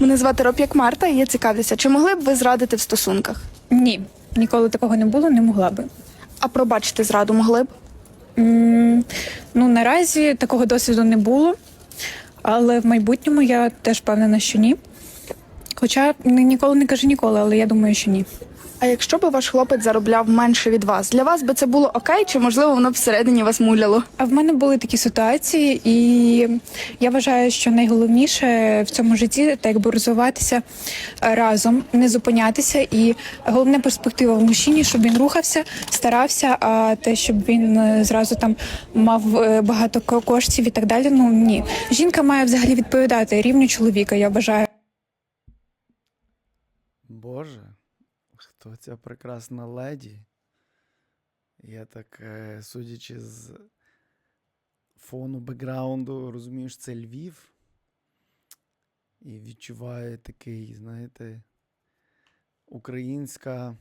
Мене звати Роп'як Марта, і я цікавлюся, чи могли б ви зрадити в стосунках? Ні, ніколи такого не було, не могла би. А пробачити зраду могли б? М, Ну наразі такого досвіду не було, але в майбутньому я теж впевнена, що ні. Хоча ні- ніколи не кажу ніколи, але я думаю, що ні. А якщо б ваш хлопець заробляв менше від вас, для вас би це було окей, чи можливо воно б всередині вас муляло? А в мене були такі ситуації, і я вважаю, що найголовніше в цьому житті так якби розвиватися разом, не зупинятися. І головна перспектива в мужчині, щоб він рухався, старався. А те, щоб він зразу там мав е, багато ко- коштів і так далі. Ну ні, жінка має взагалі відповідати рівню чоловіка. Я вважаю. Боже, хто ця прекрасна леді? Я так, е, судячи з фону бекграунду, розумію, що це Львів. І відчуваю такий, знаєте, українська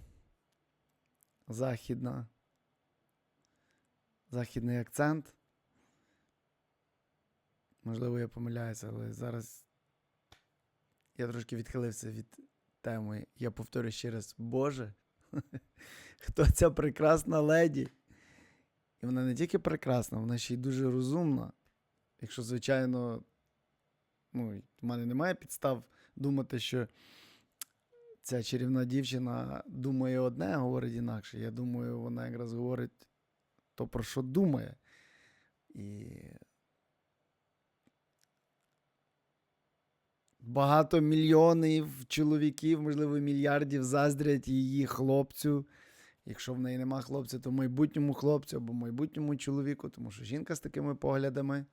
західна, західний акцент. Можливо, я помиляюся, але зараз я трошки відхилився від теми. Я повторю ще раз, Боже, хто ця прекрасна леді? І вона не тільки прекрасна, вона ще й дуже розумна. Якщо, звичайно, ну, в мене немає підстав думати, що ця чарівна дівчина думає одне, а говорить інакше. Я думаю, вона якраз говорить то, про що думає. І багато мільйонів чоловіків, можливо, мільярдів заздрять її хлопцю. Якщо в неї нема хлопця, то майбутньому хлопцю або майбутньому чоловіку, тому що жінка з такими поглядами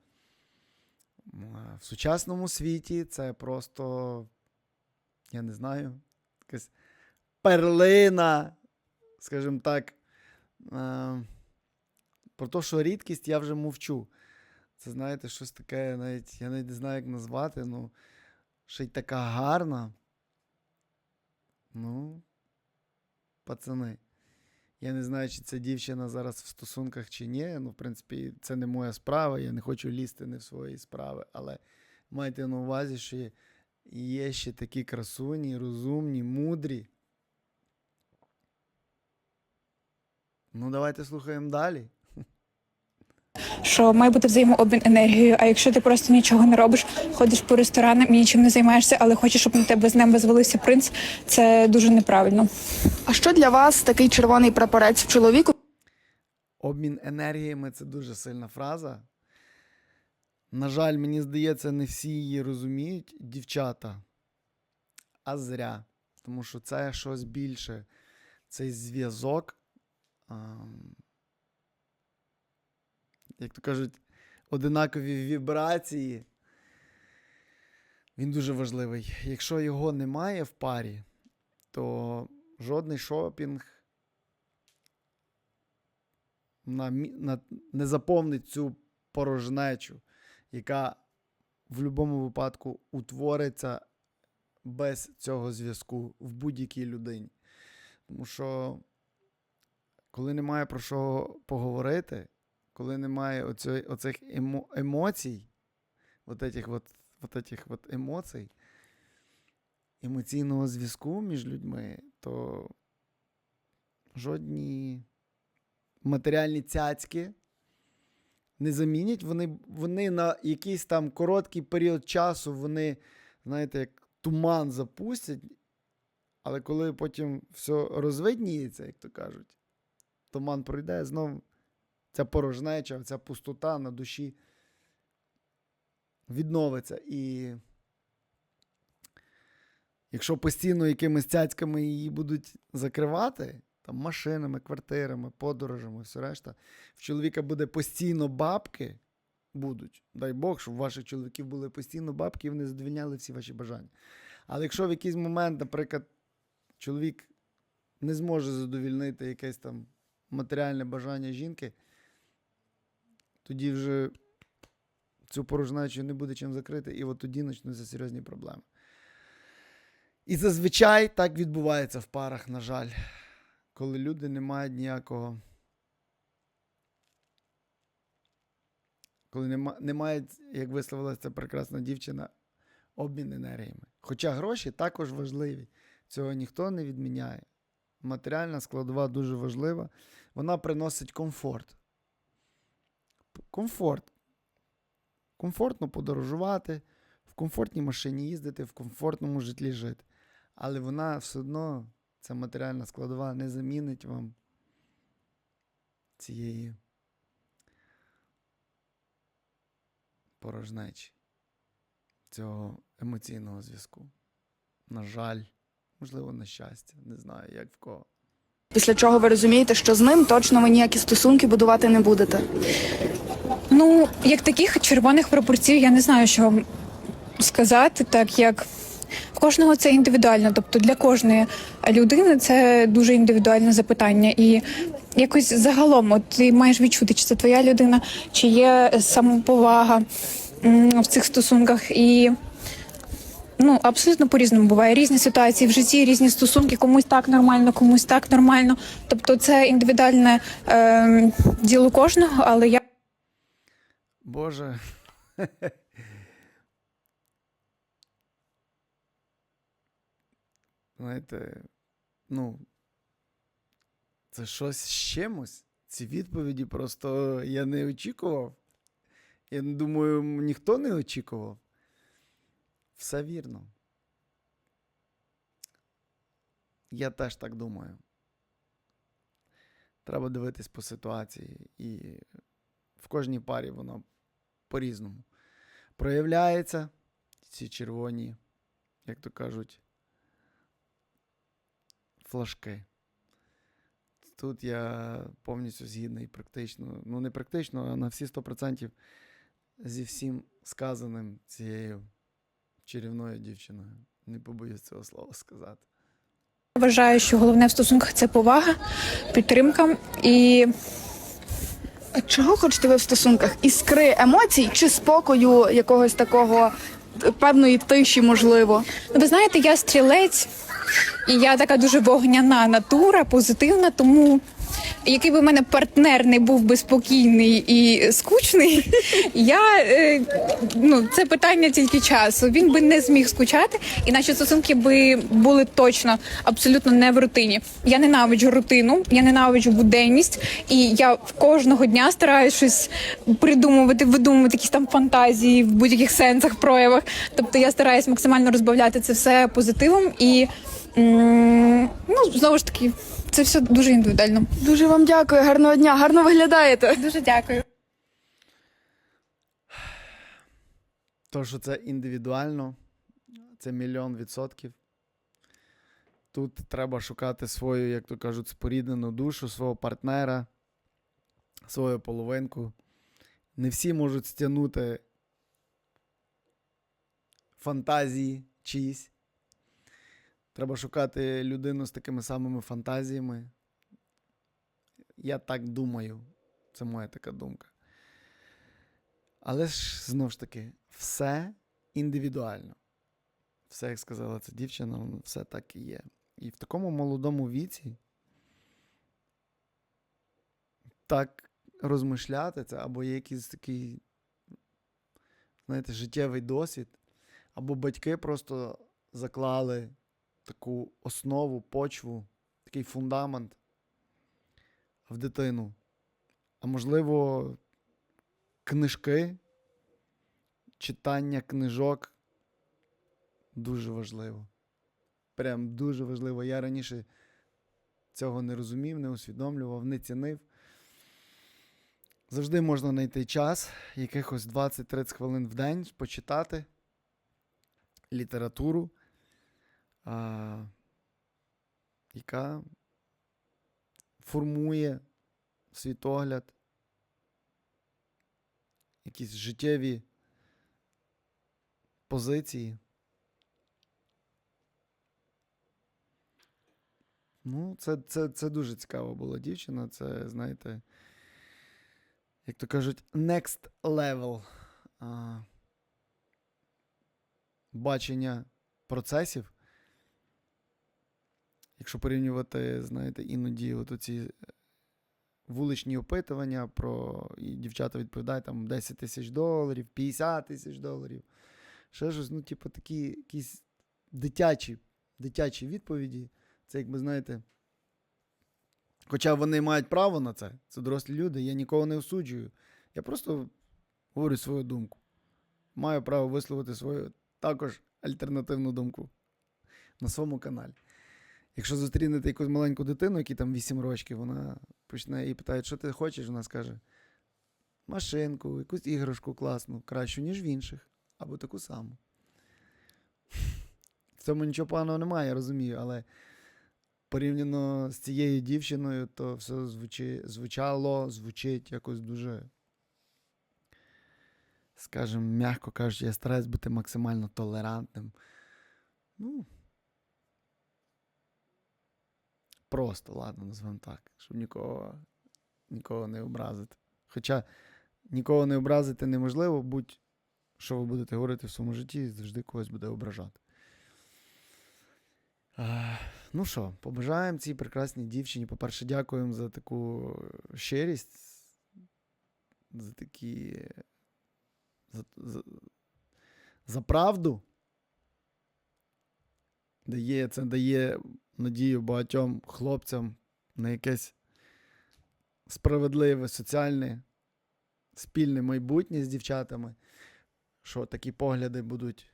в сучасному світі це просто, я не знаю, якась перлина, скажімо так. Про те, що рідкість, я вже мовчу. Це, знаєте, щось таке, навіть, я навіть не знаю, як назвати. Ну, ще й така гарна. Ну, пацани. Я не знаю, чи ця дівчина зараз в стосунках чи ні. Ну, в принципі, це не моя справа. Я не хочу лізти не в свої справи. Але майте на увазі, що є- ще такі красуні, розумні, мудрі. Ну, давайте слухаємо далі. Що має бути взаємообмін енергією. А якщо ти просто нічого не робиш, ходиш по ресторанам і нічим не займаєшся, але хочеш, щоб на тебе з неба звалився принц, це дуже неправильно. А що для вас такий червоний прапорець в чоловіку? Обмін енергіями це дуже сильна фраза. На жаль, мені здається, не всі її розуміють, дівчата. А зря. Тому що це щось більше. Цей зв'язок, як то кажуть, одинакові вібрації. Він дуже важливий. Якщо його немає в парі, то жодний шопінг на, на, не заповнить цю порожнечу, яка в будь-якому випадку утвориться без цього зв'язку в будь-якій людині. Тому що, коли немає про що поговорити, коли немає оцьої, оцих емо, емоцій, от этих от, от этих от емоцій, емоційного зв'язку між людьми, то жодні матеріальні цяцьки не замінять. Вони, вони на якийсь там короткий період часу, вони, знаєте, як туман запустять, але коли потім все розвидніється, як то кажуть, туман пройде, знов ця порожнеча, ця пустота на душі відновиться. І якщо постійно якимись цяцьками її будуть закривати, там машинами, квартирами, подорожами, все решта, в чоловіка буде постійно бабки. Будуть. Дай Бог, щоб у ваших чоловіків були постійно бабки і вони задовільняли всі ваші бажання. Але якщо в якийсь момент, наприклад, чоловік не зможе задовільнити якесь там матеріальне бажання жінки, тоді вже цю порожнечу не буде чим закрити, і от тоді почнуться серйозні проблеми. І зазвичай так відбувається в парах, на жаль, коли люди не мають ніякого. Коли нема, не як висловилася ця прекрасна дівчина, обмін енергіями. Хоча гроші також важливі. Цього ніхто не відміняє. Матеріальна складова дуже важлива. Вона приносить комфорт. Комфорт. Комфортно подорожувати, в комфортній машині їздити, в комфортному житлі жити. Але вона все одно, ця матеріальна складова, не замінить вам цієї порожнечі, цього емоційного зв'язку. На жаль, можливо, на щастя, не знаю, як в кого. Після чого ви розумієте, що з ним точно ви ніякі стосунки будувати не будете. Ну, як таких червоних пропорцій, я не знаю, що вам сказати, так як в кожного це індивідуально. Тобто для кожної людини це дуже індивідуальне запитання. І якось загалом, от ти маєш відчути, чи це твоя людина, чи є самоповага в цих стосунках. І ну, абсолютно по-різному буває. Різні ситуації в житті, різні стосунки, комусь так нормально, комусь так нормально. Тобто це індивідуальне е, діло кожного, але я. Боже. Знаєте, ну, це щось з чимось. Ці відповіді просто я не очікував. Я думаю, ніхто не очікував. Все вірно. Я теж так думаю. Треба дивитись по ситуації. І в кожній парі воно по-різному. Проявляється ці червоні, як то кажуть, флажки. Тут я повністю згідний практично, ну не практично, а на всі 100% зі всім сказаним цією чарівною дівчиною. Не побоюсь цього слова сказати. Вважаю, що головне в стосунках це повага, підтримка і Чого хочете ви в стосунках? Іскри емоцій чи спокою якогось такого певної тиші, можливо? Ну, ви знаєте, я стрілець, і я така дуже вогняна натура, позитивна, тому. Який би в мене партнер не був би спокійний і скучний, я е, ну це питання тільки часу. Він би не зміг скучати, і наші стосунки би були точно абсолютно не в рутині. Я ненавиджу рутину, я ненавиджу буденність, і я в кожного дня стараюся щось придумувати, видумувати якісь там фантазії в будь-яких сенсах, проявах. Тобто я стараюсь максимально розбавляти це все позитивом і ну знову ж таки, це все дуже індивідуально. Дуже вам дякую, гарного дня, гарно виглядаєте. Дуже дякую. То, що це індивідуально, це мільйон відсотків. Тут треба шукати свою, як то кажуть, споріднену душу, свого партнера, свою половинку. Не всі можуть стягнути фантазії чиїсь. Треба шукати людину з такими самими фантазіями. Я так думаю. Це моя така думка. Але ж знову ж таки, все індивідуально. Все, як сказала ця дівчина, все так і є. І в такому молодому віці так розмишляти це, або є якийсь такий, знаєте, життєвий досвід, або батьки просто заклали таку основу, почву, такий фундамент в дитину. А можливо, книжки, читання книжок дуже важливо. Прям дуже важливо. Я раніше цього не розумів, не усвідомлював, не цінив. Завжди можна знайти час, якихось 20-30 хвилин в день почитати літературу, а, яка формує світогляд, якісь життєві позиції. Ну, це, це, це дуже цікава була дівчина. Це, знаєте, як то кажуть, next level а, бачення процесів. Якщо порівнювати, знаєте, іноді от оці вуличні опитування про і дівчата відповідають там 10 тисяч доларів, 50 тисяч доларів. Ще щось, ну, типу, такі якісь дитячі, дитячі відповіді. Це, якби знаєте. Хоча вони мають право на це, це дорослі люди, я нікого не осуджую. Я просто говорю свою думку. Маю право висловити свою також альтернативну думку на своєму каналі. Якщо зустрінете якусь маленьку дитину, якій там 8 років, вона почне і питає, що ти хочеш, вона скаже: машинку, якусь іграшку класну, кращу, ніж в інших, або таку саму. В цьому нічого поганого немає, я розумію, але порівняно з цією дівчиною, то все звучи, звучало, звучить якось дуже. Скажімо, м'яко кажучи, я стараюсь бути максимально толерантним. Ну. Просто, ладно, назвемо так, щоб нікого, нікого не образити. Хоча нікого не образити неможливо, будь що ви будете говорити в своєму житті, завжди когось буде ображати. А, ну що, побажаємо цій прекрасній дівчині. По-перше, дякуємо за таку щирість, за такі. За, за, за правду. Дає, це дає надію багатьом хлопцям на якесь справедливе, соціальне, спільне майбутнє з дівчатами, що такі погляди будуть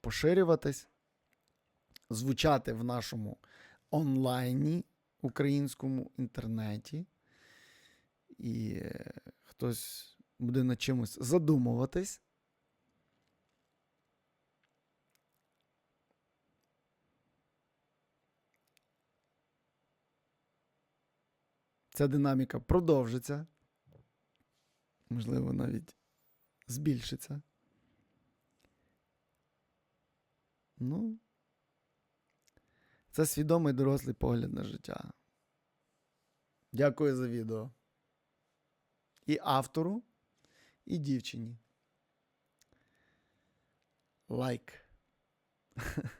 поширюватись, звучати в нашому онлайні, українському інтернеті. І е, хтось буде над чимось задумуватись. Ця динаміка продовжиться. Можливо, навіть збільшиться. Ну, це свідомий дорослий погляд на життя. Дякую за відео. І автору, і дівчині. Лайк.